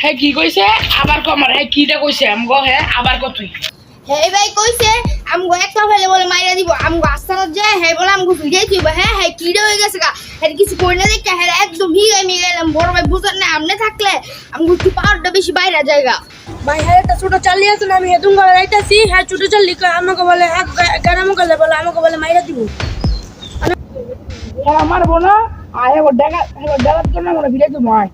হ্যাঁ কি কইছে আবার কমার হ্যাঁ কিটা কইছে আমগো হ্যাঁ আবার কত তুই। হ্যাঁ ভাই কইছে আমগো একলা ফেলে বলে মাইরা দিব। আমগো আস্তানা যায় হ্যাঁ বলে আমগো ভিড়াই দিব হ্যাঁ হ্যাঁ কিড়ে হয়ে গেছে গা? হ্যাঁ কিছু কই না দেখে হ্যাঁ একদম ভিগাই মিগে গেলাম বড় ভাই বুঝার না আমনে থাকলে আমগো একটু পাওয়ারটা বেশি বাইরে জায়গা। ভাই হ্যাঁ একটা ছোট চালিয়ে আছে আমি হেতুম করে যাইতাছি। হ্যাঁ ছোট চালি কয় আমাকে বলে গ্রাম গেলে বলে আমাকে বলে মাইরা দিব। হ্যাঁ আমার বোনা আয় ও ডেগা ও ডেগা তো না মনে ভিড়ে তো মাই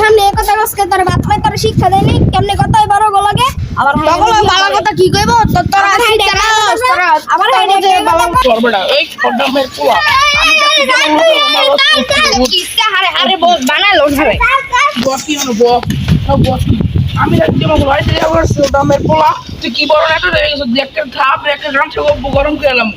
সামনে এক কথা রসকে তোর বাপ মা তোর শিক্ষা দেয়নি? কেমনে কথা এবারও গলাগে আবার বালা কথা কি কইব? তোর আবার এই বানালো আমি রাজ্যে মতো বাড়িতে যাব কদমের পোলা। তুই কি বড় গেছো একটা থাপ একটা গামছা গরম করে এলাম।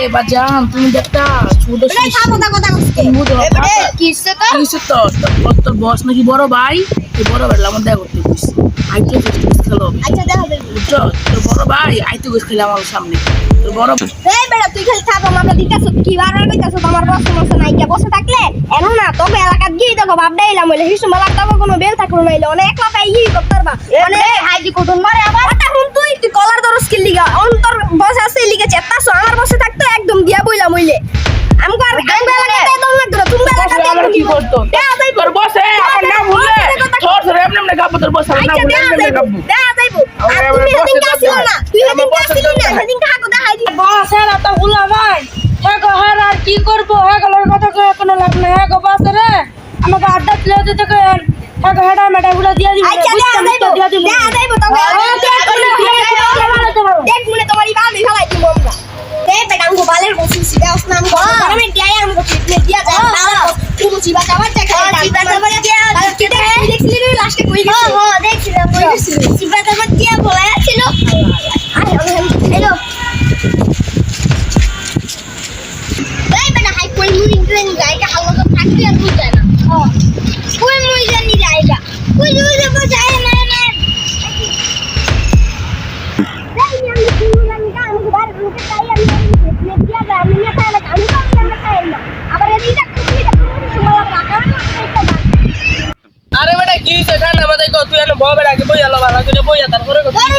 আমার না? তুমি ছোট তোর? বস নাকি বড় ভাই? বড় ভাই আমার দেখা করতে আচ্ছা দেখা তোর বড় ভাই আইতে গেছ খেলে আমার সামনে। তোর বড় এই বেড়া তুই খালি থাপ আমরা দিতাছ কি বার আর তোমার বস বসে নাই কে বসে থাকলে? এনো না তোকে এলাকাত গিয়ে দেখো বাপ ডাইলাম হইলে হিসু তবে কোনো বেল থাকল নাইলে অনেক পাই ই করতে পারবা। মানে হাইজি কুটুন মারে আবার। হুন তুই তুই কলার দরস কি লিগা অন্তর বসে বস হ্যাঁ তো হুলা ভাই হ্যাঁ গো হ্যাঁ আর কি করব হ্যাঁ গো কথা কয়ে কোনো লাভ নাই হ্যাঁ গো বাস রে আমাকে আড্ডা তুলে দিতে কেন হ্যাঁ গো হেডা মেডা গুলো দিয়ে দিবি আচ্ছা দেয়া দিবি দেখ মনে তোমার ইবাল দি ফেলাই আমরা দেখ আমগো বালের বসি আমগো আমি দেয় আমগো ট্রিটমেন্ট দিয়া যায় দেখা চিবা চাবার দিয়া দেখছিলি লাস্টে কই গেছে ও ও দেখছিলাম কই গেছিল চিবা ইংরেজি গাইকা হালকা তো থাকতে আর বুঝ যায় না। কই মুই জানি জায়গা? কই জুই যাব যায় না না আরে বেটা কি ঠান্ডা মাথায় কও তুই বউ বেটা আগে বই আলো ভালো করে বই তারপরে কও আমারে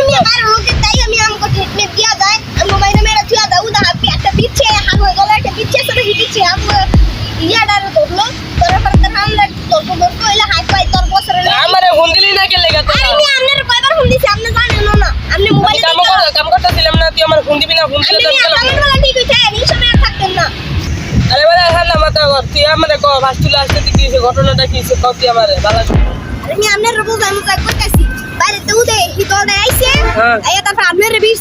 না ফোন দিলে তো আরে বেটা ঠান্ডা মাথা কর তুই আমারে কও ফার্স্ট তুলে আসতে কি হইছে ঘটনাটা কি হইছে কও তুই আমারে ভালো। আমি আপনার রোজ আমি যা করতেছি। বাইরে তো উদে আইছে। হ্যাঁ। তারপর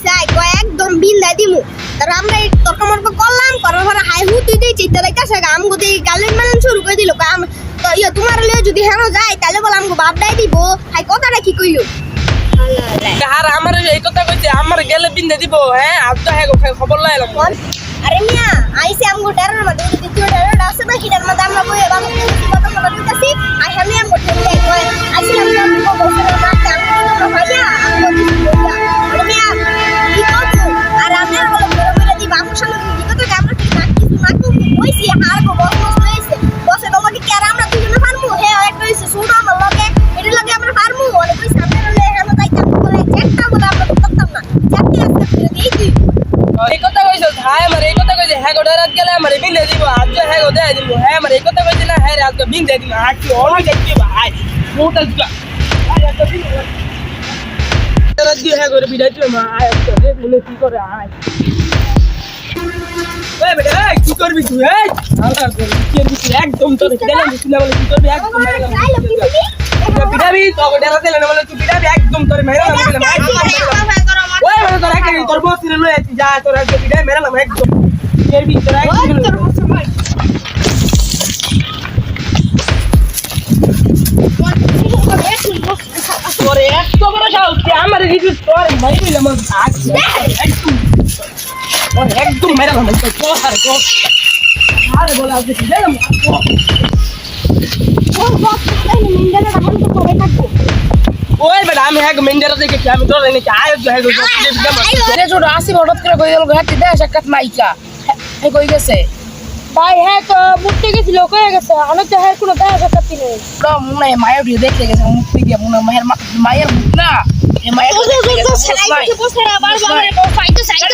যায় একদম বিন দেয় দিমু। তারপর আমরা তর্ক মর্ক করলাম করার পরে হাই হু তুই তুই চিন্তা লাইতাছে আম গদি গালেন মালেন শুরু করে দিল কয় তো ইয়া তোমার লিয়ে যদি হেন যায় তাহলে বলে আমগো বাপ দাই দিব। হাই কথাটা কি কইলো? আর আমার এই কথা কইছে আমার গেলে বিন্দে দিব হ্যাঁ? আর তো হ্যাঁ খবর লাইলাম আরে মিয়া আইছে আমগো ডারের মধ্যে দ্বিতীয় ডারের আছে না হ্যাঁ রাত বিন্দে দিব আজ কি অনেক দেখতে ভাই। মোটা দিবা আয় এত বিন্দে রাত দিয়ে হ্যাঁ করে বিদায় দিবে মা। আয় আজকে দেখ মনে কি করে আয়। এই বেটা এই কি করবি তুই এই? আল্লাহ করে কি করবি একদম তোর দিলাম দিছি না বলে কি করবি? একদম পিটাবি তো ডেরা দিলে না বলে তুই পিটাবি একদম তোর মেরে একদম মেরে গেলাম ওই মানে তোর একটা তোর বস রে লয়ে যা তোর একটা পিটাই মেরে গেলাম একদম। ওই একজন তোর বসে এত বড় সাহস তুই আমার কিছু তোর মাই দিলাম একদম ওর একদম মেরা ভালো তো আর তো আরে বলা আছে দিলাম বস এই তো করে থাকব। ওই বেটা আমি হ্যাঁ মেন্ডারা দেখেছি আমি তোর এনেছি আয় হ্যাঁ গো রে ছোট আসি হঠাৎ করে কই গেল ঘাটি সাক্ষাৎ নাইকা হে কই গেছে? ভাই হ্যাঁ তো মুক্তি গেছিল কয়ে গেছে? আমি তো হ্যাঁ কোনো দেখা সাক্ষাৎ নেই। মনে হয় মায়ের ভিডিও দেখতে গেছে মুখ থেকে মনে হয় মায়ের মায়ের মুখ না মুখ দেখতে গেছে, বুঝছ নাই? বসে আবার বাবারে বউ ফাইতে সাইকেল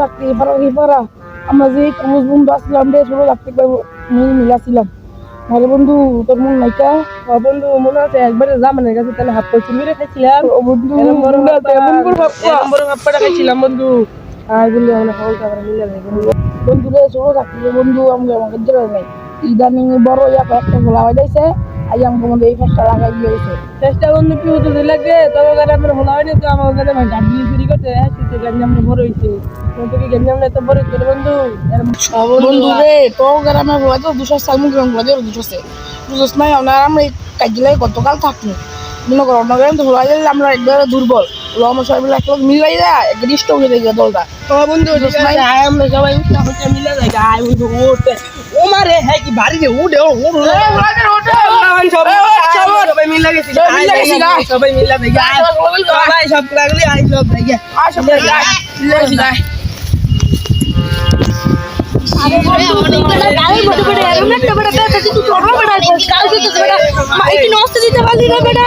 পারা কি পারা আমরা যে ক্রুজ বন্ধু আসলাম রে পারব মিল মিলাছিলাম আরে বন্ধু তোর মন নাইকা বন্ধু মনে আছে একবারে জামানের কাছে তাহলে হাত পয়সা মেরে খাইছিলাম ও বন্ধু বড় ভাপ্পা খাইছিলাম বন্ধু। আর বললি আমরা খাওয়া খাবার মিলে যাই বন্ধু। বন্ধু রে শুরু রাখতে বন্ধু আমাকে আমাকে জোর নাই ইদানিং বড় ইয়া একটা খোলা হয়ে যাইছে আই আমাকে মধ্যে এই ফাঁসটা লাগাই দিয়েছে চেষ্টা বন্ধু কি হতে লাগে তবে গাড়ি আমরা খোলা হয়নি তো আমার গাড়ি আমার গাড়ি চুরি করতে। গাড়ি আমরা বড় হয়েছে আমরা বন্ধু? বন্ধু রে তো গ্রামে হয়তো দুশো সাল মুখ নাই আমরা আমরা গতকাল থাকি মনে করো অন্য গ্রামে তো হলাই আমরা একবারে দুর্বল। আমার সবাই মিলে একলগ মিলাই দেয় একটা ডিস্ট হয়ে যায় দলটা বন্ধু আমরা সবাই মিলে যাই আয় বন্ধু ও মারে হ্যাঁ কি বাড়ি যে উঠে ও সবাই মিলে গেছি সবাই মিলে সবাই সব লাগলে আই সব সব যায় যায় দিতে পারলি না বেটা